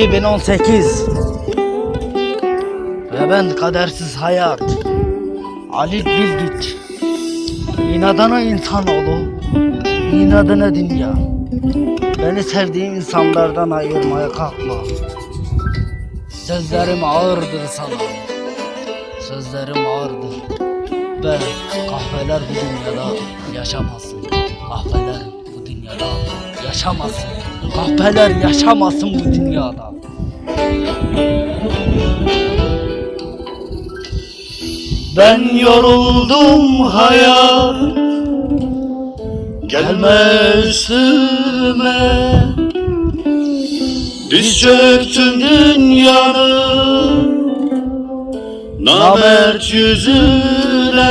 2018. Ve ben kadersiz hayat. Ali Bilgiç. İnadına insanoğlu. İnadına dünya. Beni sevdiğim insanlardan ayırmaya kalkma. Sözlerim ağırdır sana. Sözlerim ağırdır. Ve kahveler bu dünyada yaşamasın. Kahveler dünyada yaşamasın. Kahveler yaşamasın bu dünyada. Ben yoruldum hayat. Gelme üstüme. Diz çöktüm dünyanın Namert yüzüne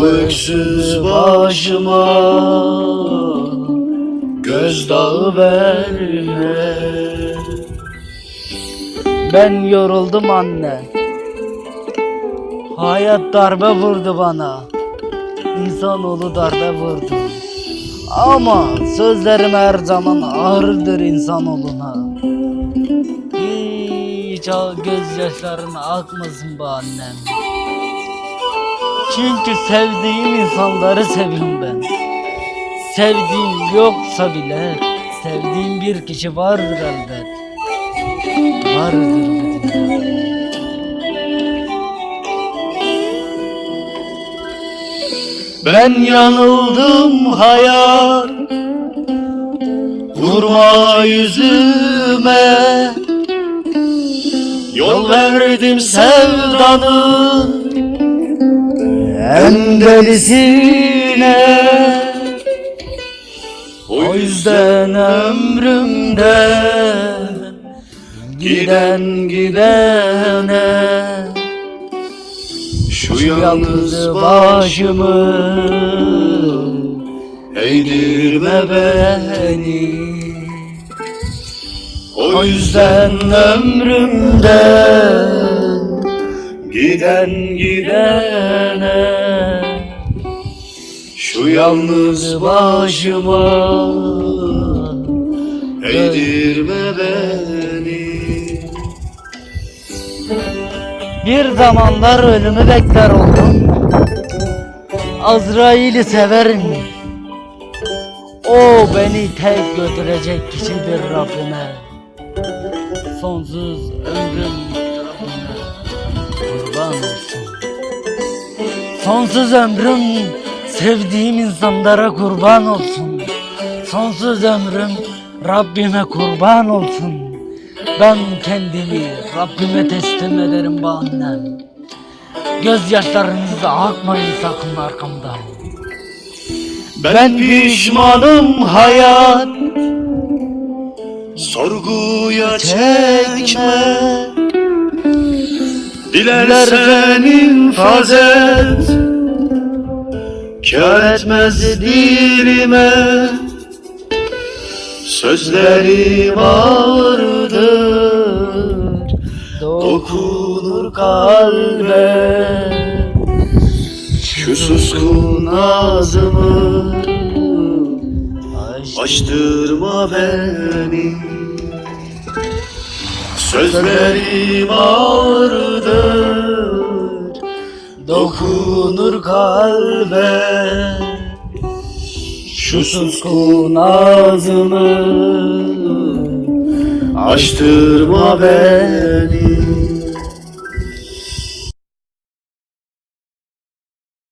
Bu öksüz başıma Gözdağı verme. Ben yoruldum anne. Hayat darbe vurdu bana. İnsanoğlu darbe vurdu. Ama sözlerim her zaman ağırdır insanoğluna. Hiç gözyaşların akmasın be annem Çünkü sevdiğim insanları seviyorum ben. Sevdiğim yoksa bile Sevdiğim bir kişi vardır elbet. Vardır bu Ben yanıldım hayat Vurma yüzüme. Yol verdim sevdanın En delisine O yüzden ömrümden Giden gidene şu yalnız başımı Eğdirme beni. O yüzden ömrümden Giden gidene yalnız başıma Eğdirme beni. Bir zamanlar ölümü bekler oldum. Azrail'i severim. O beni tek götürecek kişidir Rabbime. Sonsuz ömrüm Rabbime kurban olsun. Sonsuz ömrüm sevdiğim insanlara kurban olsun. Sonsuz ömrüm Rabbime kurban olsun. Ben kendimi Rabbime teslim ederim bu annem. Gözyaşlarınızı akmayın sakın arkamdan. Ben pişmanım hayat. Sorguya çekme. Dilersen infaz et Kör etmez dilime. Sözlerim ağırdır. Dokunur kalbe. Şu suskun ağzımı Açtırma beni. Sözlerim ağırdır Dokunur kalbe. Şu suskun ağzımı Açtırma beni